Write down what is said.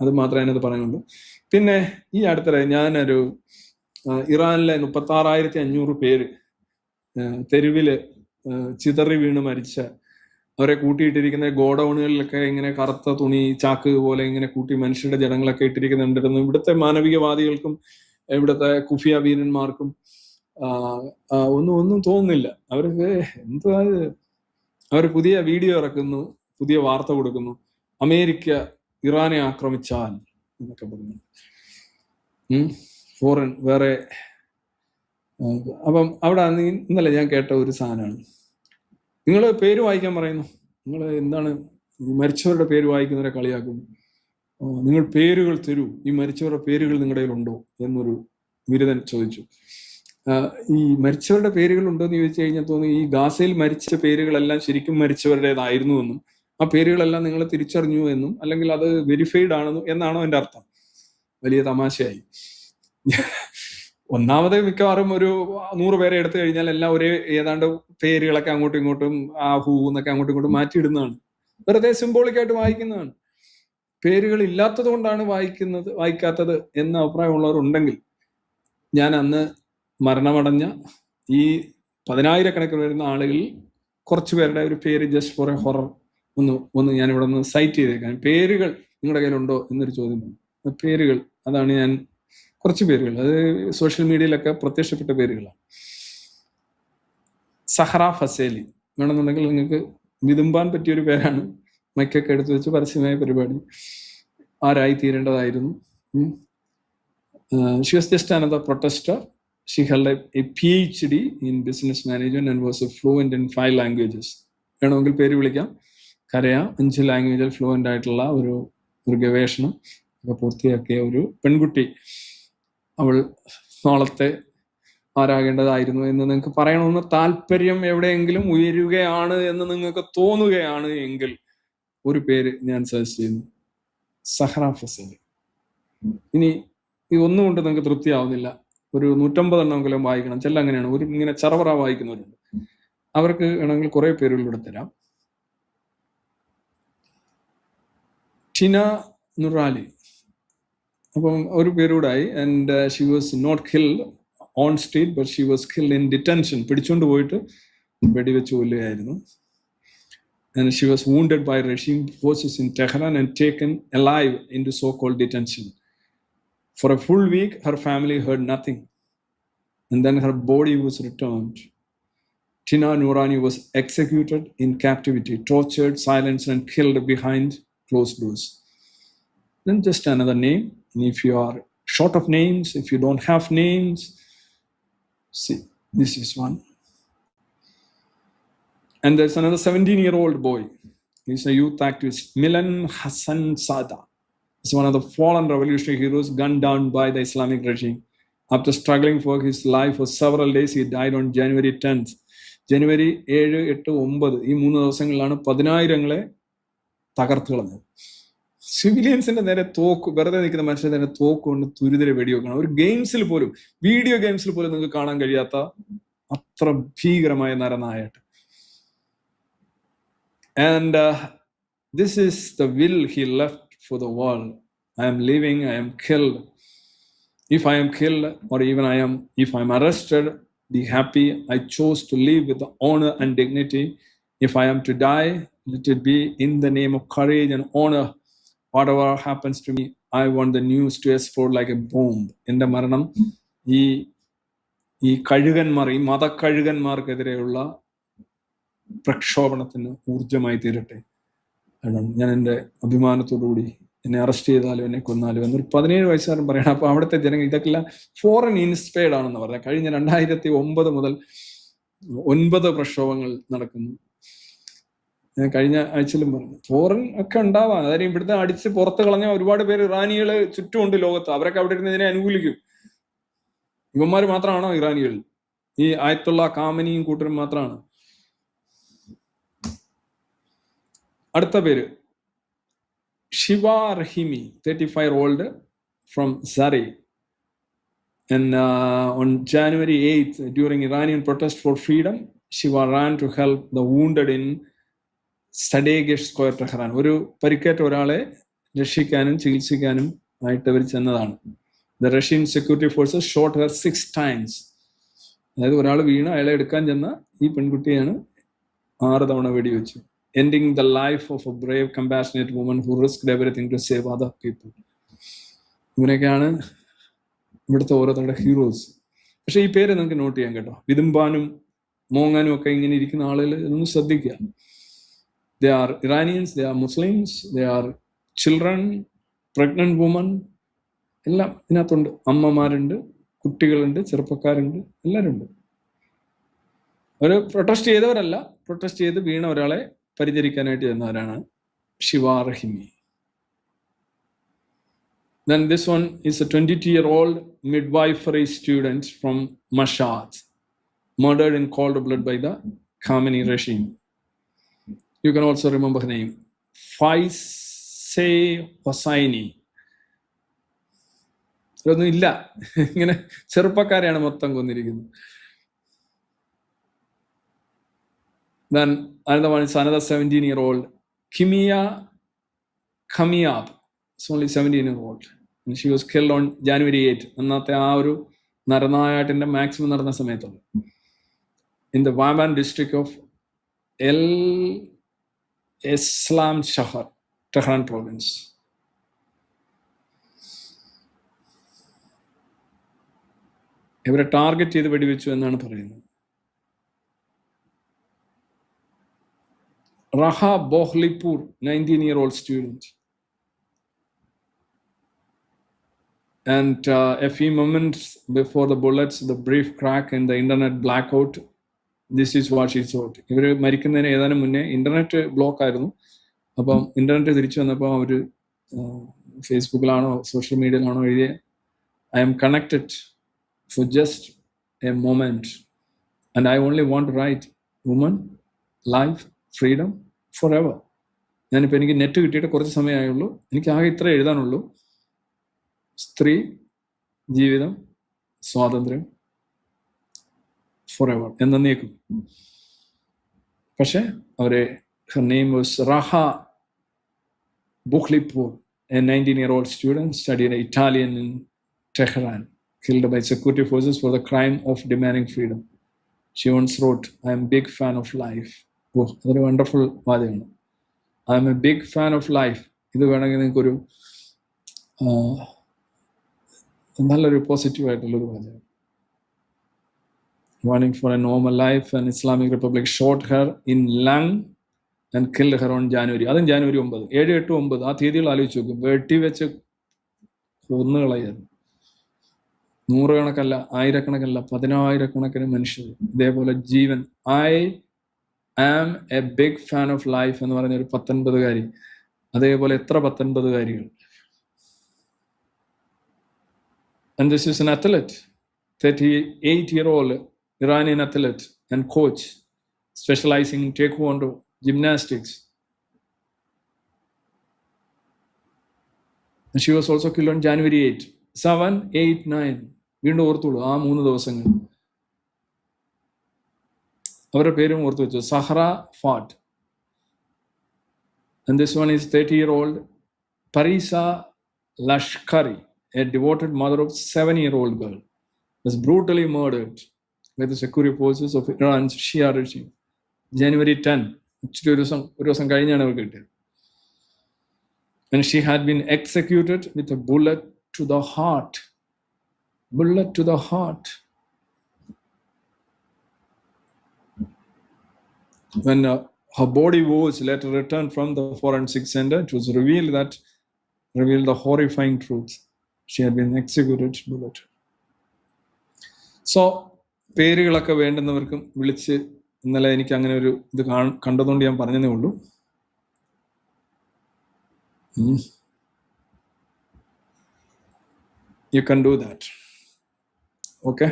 അത് മാത്രമേ അതിനകത്ത് പറയുന്നുള്ളൂ പിന്നെ ഈ അടുത്തിടെ ഞാനൊരു ഇറാനിലെ മുപ്പത്തി ആറായിരത്തി അഞ്ഞൂറ് പേര് തെരുവിൽ ചിതറി വീണ് മരിച്ച അവരെ കൂട്ടിയിട്ടിരിക്കുന്ന ഗോഡൌണുകളിലൊക്കെ ഇങ്ങനെ കറുത്ത തുണി ചാക്ക് പോലെ ഇങ്ങനെ കൂട്ടി മനുഷ്യരുടെ ജനങ്ങളൊക്കെ ഇട്ടിരിക്കുന്നുണ്ടിരുന്നു ഇവിടുത്തെ മാനവികവാദികൾക്കും ഇവിടുത്തെ കുഫിയ വീരന്മാർക്കും ഒന്നും ഒന്നും തോന്നുന്നില്ല. അവർക്ക് എന്താ? അവർ പുതിയ വീഡിയോ ഇറക്കുന്നു പുതിയ വാർത്ത കൊടുക്കുന്നു. അമേരിക്ക ഇറാനെ ആക്രമിച്ചാൽ എന്നൊക്കെ പറഞ്ഞു. ഫോറിൻ വേറെ അപ്പം അവിടെ ഇന്നലെ ഞാൻ കേട്ട ഒരു സാധനമാണ്. നിങ്ങൾ പേര് വായിക്കാൻ പറയുന്നു. നിങ്ങൾ എന്താണ് മരിച്ചവരുടെ പേര് വായിക്കുന്നവരെ കളിയാക്കും. നിങ്ങൾ പേരുകൾ തരൂ. ഈ മരിച്ചവരുടെ പേരുകൾ നിങ്ങളുടെ കയ്യിലുണ്ടോ എന്നൊരു ബിരുദൻ ചോദിച്ചു. ഈ മരിച്ചവരുടെ പേരുകൾ ഉണ്ടോ എന്ന് ചോദിച്ചു കഴിഞ്ഞാൽ തോന്നുന്നു ഈ ഗാസയിൽ മരിച്ച പേരുകളെല്ലാം ശരിക്കും മരിച്ചവരുടേതായിരുന്നു എന്നും ആ പേരുകളെല്ലാം നിങ്ങൾ തിരിച്ചറിഞ്ഞു എന്നും അല്ലെങ്കിൽ അത് വെരിഫൈഡ് ആണെന്നും എന്നാണോ എന്റെ അർത്ഥം? വലിയ തമാശയായി. ഒന്നാമത് മിക്കവാറും ഒരു നൂറ് പേരെ എടുത്തു കഴിഞ്ഞാൽ എല്ലാം ഒരേ ഏതാണ്ട് പേരുകളൊക്കെ അങ്ങോട്ടും ഇങ്ങോട്ടും ആ ഹൂ എന്നൊക്കെ അങ്ങോട്ടും ഇങ്ങോട്ടും മാറ്റിയിടുന്നതാണ്. വെറുതെ സിംബോളിക്കായിട്ട് വായിക്കുന്നതാണ്. പേരുകൾ ഇല്ലാത്തത് കൊണ്ടാണ് വായിക്കുന്നത് വായിക്കാത്തത് എന്ന അഭിപ്രായമുള്ളവരുണ്ടെങ്കിൽ ഞാൻ അന്ന് മരണമടഞ്ഞ ഈ പതിനായിരക്കണക്കിന് വരുന്ന ആളുകളിൽ കുറച്ചു പേരുടെ ഒരു പേര് ജസ്റ്റ് ഫോർ എ ഹൊറർ ഒന്ന് ഒന്ന് ഞാൻ ഇവിടെ ഒന്ന് സൈറ്റ് ചെയ്തേക്കാം. പേരുകൾ നിങ്ങളുടെ കയ്യിലുണ്ടോ എന്നൊരു ചോദ്യം വന്നു. ആ പേരുകൾ അതാണ് ഞാൻ കുറച്ച് പേരുകൾ. അത് സോഷ്യൽ മീഡിയയിലൊക്കെ പ്രത്യക്ഷപ്പെട്ട പേരുകളാണ്. സഹറ ഫസേലി. വേണമെന്നുണ്ടെങ്കിൽ നിങ്ങൾക്ക് വിതുമ്പാൻ പറ്റിയൊരു പേരാണ്. മൈക്കൊക്കെ എടുത്തു വെച്ച് പരസ്യമായ പരിപാടി. ആരായി തീരേണ്ടതായിരുന്നു she was just another protester she held a P H D in business management and was a fluent in five languages വേണമെങ്കിൽ പേര് വിളിക്കാം. കരയാം. അഞ്ച് ലാംഗ്വേജിൽ ഫ്ലുവന്റ് ആയിട്ടുള്ള ഒരു ഒരു ഗവേഷണം ഒക്കെ പൂർത്തിയാക്കിയ ഒരു പെൺകുട്ടി അവൾ നാളത്തെ ആരാകേണ്ടതായിരുന്നു എന്ന് നിങ്ങൾക്ക് പറയണമെന്ന് താല്പര്യം എവിടെയെങ്കിലും ഉയരുകയാണ് എന്ന് നിങ്ങൾക്ക് തോന്നുകയാണ് എങ്കിൽ ഒരു പേര് ഞാൻ സജസ്റ്റ് ചെയ്യുന്നു. സഹ്റ ഫസീൽ. ഇനി ഇത് ഒന്നും കൊണ്ട് നിങ്ങൾക്ക് തൃപ്തിയാവുന്നില്ല. ഒരു നൂറ്റമ്പതെണ്ണമെങ്കിലും വായിക്കണം. ചില അങ്ങനെയാണ് ഒരു ഇങ്ങനെ ചറവറ വായിക്കുന്നവരുണ്ട്. അവർക്ക് വേണമെങ്കിൽ കുറേ പേരുകൾ ഇവിടെ തരാം. ടിന നുറാലി അപ്പം ഒരു പേരൂടായി and she was not killed on street but she was killed in detention പിടിച്ചുകൊണ്ട് പോയിട്ട് വെടിവെച്ച് കൊല്ലുകയായിരുന്നു and she was wounded by regime forces in Tehran and taken alive into so-called detention. For a full week, her family heard nothing, and then her body was returned. Tina Noorani was executed in captivity, tortured, silenced, and killed behind closed doors. Then just another name. And if you are short of names, if you don't have names, see, this is one. And there's another 17 year old boy. He's a youth activist, Milan Hassan Sada. He's one of the fallen revolutionary heroes gunned down by the Islamic regime. After struggling for his life for several days, he died on January 10th. ജനുവരി ഏഴ് എട്ട് ഒമ്പത് ഈ മൂന്ന് ദിവസങ്ങളിലാണ് പതിനായിരങ്ങളെ തകർത്ത് കളഞ്ഞത് സിവിലിയൻസിന്റെ നേരെ തോക്ക് വെറുതെ നിൽക്കുന്ന മനുഷ്യന്റെ നേരെ തോക്ക് കൊണ്ട് തുരിതരെ വെടിവെക്കണം ഒരു ഗെയിംസിൽ പോലും വീഡിയോ ഗെയിംസിൽ പോലും നിങ്ങൾക്ക് കാണാൻ കഴിയാത്ത അത്ര ഭീകരമായ നരനായിട്ട് and uh, this is the will he left for the world. I am living, I am killed. If I am killed, or even I am, if I'm arrested, be happy. I chose to live with the honor and dignity. If I am to die, let it be in the name of courage and honor. Whatever happens to me, I want the news to explode like a bomb. എന്റെ മരണം. ഈ ഈ കഴുകന്മാർ ഈ മതക്കഴുകന്മാർക്കെതിരെയുള്ള പ്രക്ഷോഭണത്തിന് ഊർജമായി തീരട്ടെ. കാരണം ഞാൻ എന്റെ അഭിമാനത്തോടുകൂടി എന്നെ അറസ്റ്റ് ചെയ്താലും എന്നെ കൊന്നാലും എന്നൊരു പതിനേഴ് വയസ്സുകാരൻ പറയണം. അപ്പൊ അവിടുത്തെ ജനങ്ങൾ ഇതൊക്കെല്ലാം ഫോറിൻ ഇൻസ്പയർഡ് ആണെന്ന് പറഞ്ഞാൽ കഴിഞ്ഞ രണ്ടായിരത്തി ഒമ്പത് മുതൽ ഒൻപത് പ്രക്ഷോഭങ്ങൾ നടക്കുന്നു. ഞാൻ കഴിഞ്ഞ ആഴ്ചയിലും പറഞ്ഞു. ഫോറിൻ ഒക്കെ ഉണ്ടാവാം. അതായത് ഇവിടുത്തെ അടിച്ച് പുറത്ത് കളഞ്ഞ ഒരുപാട് പേര് ഇറാനികൾ ചുറ്റുമുണ്ട് ലോകത്ത്. അവരൊക്കെ അവിടെ ഇരുന്ന് ഇതിനെ അനുകൂലിക്കും. ഇവന്മാർ മാത്രമാണോ ഇറാനികൾ? ഈ ആയത്തുള്ള കാമനിയും കൂട്ടരും മാത്രമാണ്. അടുത്ത പേര്. Shiva Rahimi thirty five old from Sari And uh, on January 8th, during Iranian protest for freedom, Shiva ran to help the wounded in Sadeghiyeh square Tehran ഒരു പരിക്കേറ്റ ഒരാളെ രക്ഷിക്കാനും ചികിത്സിക്കാനും ആയിട്ട് അവർ ചെന്നതാണ്. The Russian security forces shot her six times അതായത് ഒരാൾ വീണ് അയാളെ എടുക്കാൻ ചെന്ന ഈ പെൺകുട്ടിയാണ് ആറ് തവണ വെടിവെച്ചു. Ending the life of a brave compassionate woman who risk everything to save other people ഇങ്ങനെയൊക്കെയാണ് ഇവിടുത്തെ ഓരോരുത്തരുടെ ഹീറോസ് പക്ഷെ ഈ പേര് നിങ്ങൾക്ക് നോട്ട് ചെയ്യാൻ കേട്ടോ. വിതുമ്പാനും മോങ്ങാനും ഒക്കെ ഇങ്ങനെ ഇരിക്കുന്ന ആളുകൾ ഒന്ന് ശ്രദ്ധിക്കുക. ദേ are Iranians, they are Muslims, they are children, pregnant women, എല്ലാം ഇതിനകത്തുണ്ട് അമ്മമാരുണ്ട് കുട്ടികളുണ്ട് ചെറുപ്പക്കാരുണ്ട് എല്ലാവരും ഉണ്ട് ഒരു പ്രൊട്ടസ്റ്റ് ചെയ്തവരല്ല പ്രൊട്ടസ്റ്റ് ചെയ്ത് വീണ ഒരാളെ പരിചരിക്കാനായിട്ട് Shiva Rahimi Then this one is a 22 year old midwifery student from Mashhad, murdered in cold blood by the Khamenei regime. You can also remember her name. Faiseh Hosseini. ഇതൊന്നും ഇല്ല ഇങ്ങനെ ചെറുപ്പക്കാരെയാണ് മൊത്തം കൊന്നിരിക്കുന്നത് Then another one is another 17 year old Kimia Kamiab. It's only 17 year old. And she was killed on January 8. അന്നത്തെ ആ ഒരു നരനായാട്ടിന്റെ maximum നടന്ന സമയത്തുള്ള in the Vaban district of El Islam ഷഹർ Tehran province ഇവരെ ടാർഗറ്റ് ചെയ്ത് വെടിവെച്ചു എന്നാണ് പറയുന്നത് Raha Bohlipur, 19 year old student. And uh, a few moments before the bullets, the brief crack in the internet blackout, this is what is thought. ഇവർ മരിക്കുന്നതിന് ഏതാനും മുന്നേ internet block ആയിരുന്നു. അപ്പം ഇന്റർനെറ്റ് തിരിച്ചു വന്നപ്പോൾ അവർ ഫേസ്ബുക്കിലാണോ സോഷ്യൽ മീഡിയയിലാണോ എഴുതിയ I'm connected for just a moment and I only want write woman life freedom forever ഞാനിപ്പോൾ എനിക്ക് നെറ്റ് കിട്ടിയിട്ട് കുറച്ച് സമയമായുള്ളൂ എനിക്ക് ആകെ ഇത്ര എഴുതാനുള്ളൂ. സ്ത്രീ ജീവിതം സ്വാതന്ത്ര്യം. ഫോർ എവർ എന്നേക്കും പക്ഷെ അവരെ her name was Raha Bukhlipour a nineteen year old student സ്റ്റഡിയുടെ Italian in Tehran killed by security forces for the crime of demanding freedom. She once wrote, I am a big fan of life. ഓ അതൊരു wonderful വാചകമാണ്. I'm a big fan of life ഇത് വേണമെങ്കിൽ നിങ്ങൾക്കൊരു നല്ലൊരു positive ആയിട്ടുള്ളൊരു വാചകം. Warning for a normal life, and Islamic Republic shot her in lung and killed her on January. അതും ജാനുവരി ഒമ്പത്. ഏഴ് എട്ട് ഒമ്പത്. ആ തീയതികൾ ആലോചിച്ച് നോക്കും. വെട്ടി വെച്ച് കൊന്നുകളയായിരുന്നു നൂറുകണക്കല്ല ആയിരക്കണക്കല്ല പതിനായിരക്കണക്കിന് മനുഷ്യർ. ഇതേപോലെ ജീവൻ. I am a big fan of life എന്ന് പറഞ്ഞ ഒരു പത്തൊൻപതുകാരി. അതേപോലെ എത്ര പത്തൊൻപതുകാരികൾ. And this is an athlete, 38 year old Iranian athlete and coach specializing in taekwondo, gymnastics. And she was also killed on January 8. 7, 8, 9. വീണ്ടും ഓർത്തുള്ളൂ ആ മൂന്ന് ദിവസങ്ങൾ അവരുടെ പേരും ഓർത്തു വെച്ചു Zahra ഫാട്ട് And this one is 30 year old Parisa Lashkari, a devoted mother of seven year old girl, was brutally murdered by the security forces of Iran's Shia regime. January 10, ഇച്ചിരി ഒരു ദിവസം ഒരു ദിവസം കഴിഞ്ഞാണ് അവർക്ക് കിട്ടിയത് And she had been executed with a bullet to the heart. Bullet to the heart. when uh, her body was later returned from the forensic center, it was revealed that revealed the horrifying truth. She had been executed bullet. So പേരുകളൊക്കെ വേണ്ടുന്നവർക്കും വിളിച്ച് ഇന്നലെ എനിക്ക് അങ്ങനെ ഒരു ഇത് കണ്ടതുകൊണ്ട് ഞാൻ പറഞ്ഞതേ ഉള്ളൂ. You can do that okay